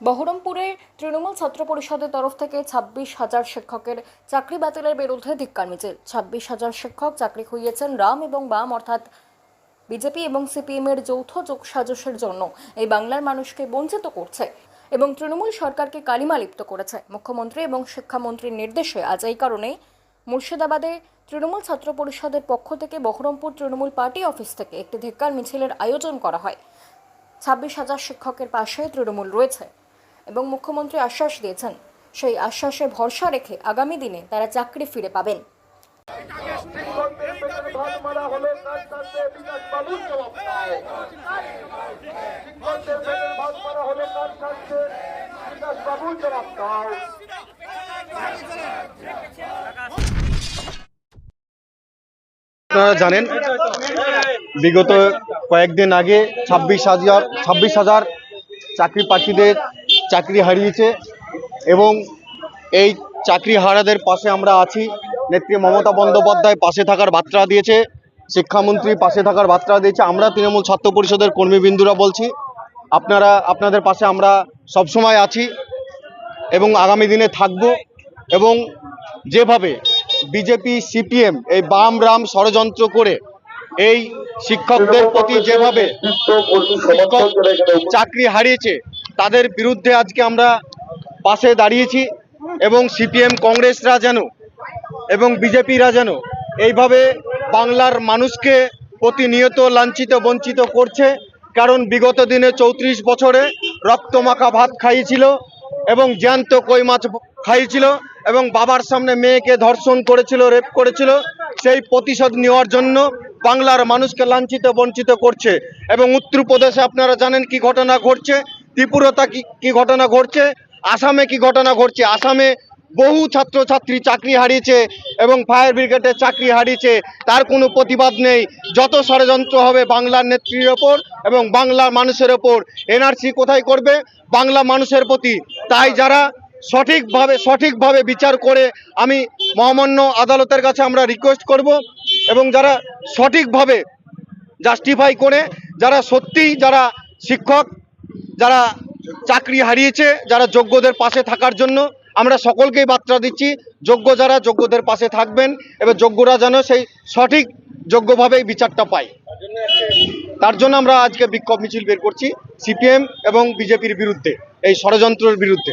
বহরমপুরে তৃণমূল ছাত্র পরিষদের তরফ থেকে ছাব্বিশ হাজার শিক্ষকের চাকরি বাতিলের বিরুদ্ধে ধিক্কার মিছিল। ছাব্বিশ হাজার শিক্ষক চাকরি খুইয়েছেন রাম এবং বাম, অর্থাৎ বিজেপি এবং সিপিএম এর যৌথ যোগসাজশের জন্য। এই বাংলার মানুষকে বঞ্চিত করছে এবং তৃণমূল সরকারকে কালিমা লিপ্ত করেছে। মুখ্যমন্ত্রী এবং শিক্ষামন্ত্রীর নির্দেশে আজ এই কারণে মুর্শিদাবাদে তৃণমূল ছাত্র পরিষদের পক্ষ থেকে বহরমপুর তৃণমূল পার্টি অফিস থেকে একটি ধিক্কার মিছিলের আয়োজন করা হয়। ছাব্বিশ হাজার শিক্ষকের পাশে তৃণমূল রয়েছে। এবং মুখ্যমন্ত্রী আশ্বাস দিয়েছেন, সেই আশ্বাসে ভরসা রেখে আগামী দিনে তারা চাকরি ফিরে পাবেন। জানেন, বিগত কয়েকদিন আগে ছাব্বিশ হাজার ছাব্বিশ হাজার চাকরি প্রার্থীদের চাকরি হারিয়েছে এবং এই চাকরি হারাদের পাশে আমরা আছি। নেত্রী মমতা বন্দ্যোপাধ্যায় পাশে থাকার বার্তা দিয়েছে শিক্ষামন্ত্রী পাশে থাকার বার্তা দিয়েছে। আমরা তৃণমূল ছাত্র পরিষদের কর্মীবিন্দুরা বলছি আপনারা আপনাদের পাশে আমরা সবসময় আছি এবং আগামী দিনে থাকব এবং যেভাবে বিজেপি সিপিএম এই বাম রাম ষড়যন্ত্র করে এই শিক্ষকদের প্রতি যেভাবে চাকরি হারিয়েছে তাদের বিরুদ্ধে আজকে আমরা পাশে দাঁড়িয়েছি এবং সিপিএম কংগ্রেসরা যেন এবং বিজেপিরা যেন এইভাবে বাংলার মানুষকে প্রতিনিয়ত লাঞ্ছিত, বঞ্চিত করছে। কারণ বিগত দিনে চৌত্রিশ বছরে রক্তমাখা ভাত খাইয়েছিল এবং জ্যান্ত কই মাছ খাইয়েছিল এবং বাবার সামনে মেয়েকে ধর্ষণ করেছিল, রেপ করেছিল। সেই প্রতিশোধ নেওয়ার জন্য বাংলার মানুষকে লাঞ্ছিত, বঞ্চিত করছে। এবং উত্তরপ্রদেশে আপনারা জানেন কি ঘটনা ঘটছে। ত্রিপুরতা কি কি ঘটনা ঘটছে? আসামে কি ঘটনা ঘটছে? আসামে বহু ছাত্রছাত্রী চাকরি হারিয়েছে এবং ফায়ার ব্রিগেডের চাকরি হারিয়েছে। তার কোনো প্রতিবাদ নেই। যত ষড়যন্ত্র হবে বাংলার নেত্রীর ওপর এবং বাংলার মানুষের ওপর এনআরসি কোথায় করবে? বাংলা মানুষের প্রতি। তাই যারা সঠিকভাবে সঠিকভাবে বিচার করে, আমি মহামান্য আদালতের কাছে আমরা রিকোয়েস্ট করব এবং যারা সঠিকভাবে জাস্টিফাই করে, যারা সত্যিই যারা শিক্ষক যারা চাকরি হারিয়েছে, যারা যোগ্যদের পাশে থাকার জন্য, আমরা সকলকেই বার্তা দিচ্ছি, যোগ্য যারা যোগ্যদের পাশে থাকবেন এবং যোগ্যরা যেন সেই সঠিক যোগ্যভাবে বিচারটা পায়। তার জন্য আমরা আজকে বিক্ষোভ মিছিল বের করছি, সিপিএম এবং বিজেপির বিরুদ্ধে, এই ষড়যন্ত্রের বিরুদ্ধে।